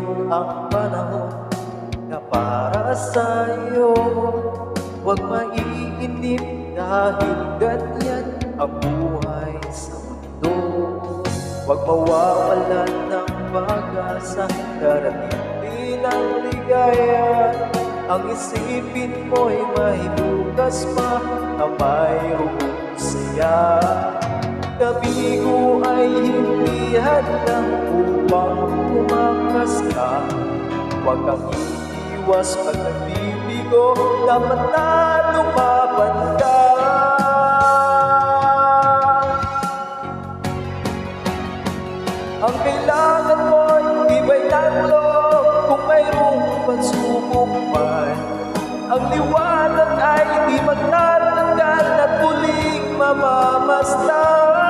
Ngayon ang panahon na para sa'yo Huwag maiinip dahil ganyan ang buhay sa mundo. Huwag mawawalan ng pag-asa Darating din ang ligaya Ang isipin mo'y may bukas pa Na mayroong saya. Kabigo ay hindi hadlang ka Huwag kang iiwas pag nagbibigo Dapat na lumaban ka Ang kailangan mo'y tibay ng loob Kung mayroong pagsubok man Ang liwanag ay di magtatanggal At muling ng